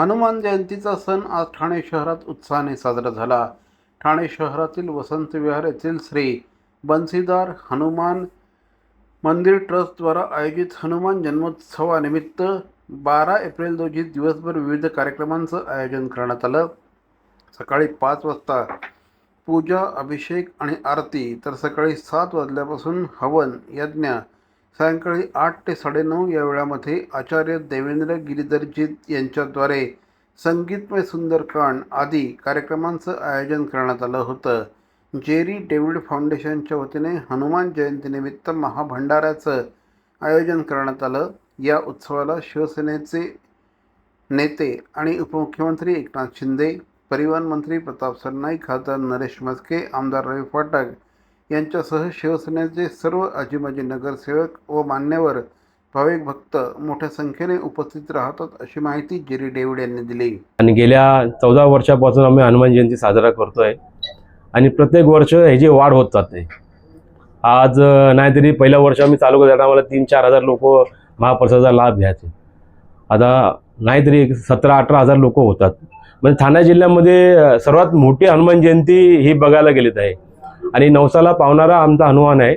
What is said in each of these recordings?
हनुमान जयंतीचा सण आज ठाणे शहरात उत्साहाने साजरा झाला. ठाणे शहरातील वसंत विहार येथील श्री बन्सीदार हनुमान मंदिर ट्रस्टद्वारा आयोजित हनुमान जन्मोत्सवानिमित्त बारा एप्रिल रोजी दिवसभर विविध कार्यक्रमांचं आयोजन करण्यात आलं. सकाळी पाच वाजता पूजा अभिषेक आणि आरती तर सकाळी सात वाजल्यापासून हवन यज्ञ सायंकाळी आठ ते साडेनऊ या वेळामध्ये आचार्य देवेंद्र गिरिधरजीत यांच्याद्वारे संगीतमय सुंदरकांड आदी कार्यक्रमांचं आयोजन करण्यात आलं होतं. जेरी डेव्हिड फाउंडेशनच्या वतीने हनुमान जयंतीनिमित्त महाभंडाऱ्याचं आयोजन करण्यात आलं. या उत्सवाला शिवसेनेचे नेते आणि उपमुख्यमंत्री एकनाथ शिंदे परिवहन मंत्री प्रताप सरनाईक खासदार नरेश म्हस्के आमदार रवी फाटक यांच्यासह शिवसेनेचे सर्व आजीमाजी नगरसेवक व मान्यवर भाविक भक्त मोठ्या संख्येने उपस्थित राहतात अशी माहिती जेरी डेव्हिड यांनी दिली. आणि गेल्या चौदा वर्षापासून आम्ही हनुमान जयंती साजरा करतोय आणि प्रत्येक वर्ष ह्याची वाढ होत जाते आज नाहीतरी पहिल्या वर्ष आम्ही चालू करत आम्हाला तीन चार हजार लोक महाप्रसादाचा लाभ घ्यायचे. आता नाहीतरी एक सतरा अठरा हजार लोक होतात. म्हणजे ठाणे जिल्ह्यामध्ये सर्वात मोठी हनुमान जयंती ही बघायला गेलीत आहे. आणि नवसाला पावणारा आमचा हनुमान आहे.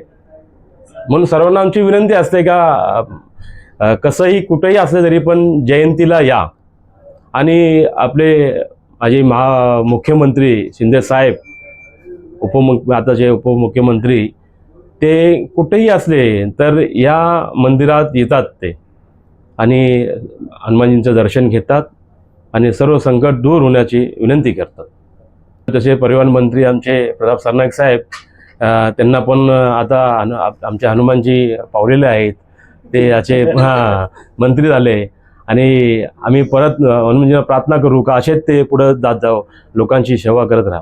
म्हणून सर्वांना आमची विनंती असते का कसंही कुठंही असलं तरी पण जयंतीला या. आणि आपले माझे महा मुख्यमंत्री शिंदे साहेब उपमुख आताचे उपमुख्यमंत्री ते कुठेही असले तर या मंदिरात येतात ते. आणि हनुमानजींचं दर्शन घेतात आणि सर्व संकट दूर होण्याची विनंती करतात. तसे परिवहन मंत्री आमचे प्रताप सरनाईक साहेब त्यांना पण आता आमच्या आमचे हनुमानजी पावलेले आहेत. ते याचे हां मंत्री झाले. आणि आम्ही परत अ, हनुमानजींना प्रार्थना करू का असेच ते पुढं जात जावं लोकांची सेवा करत राहा.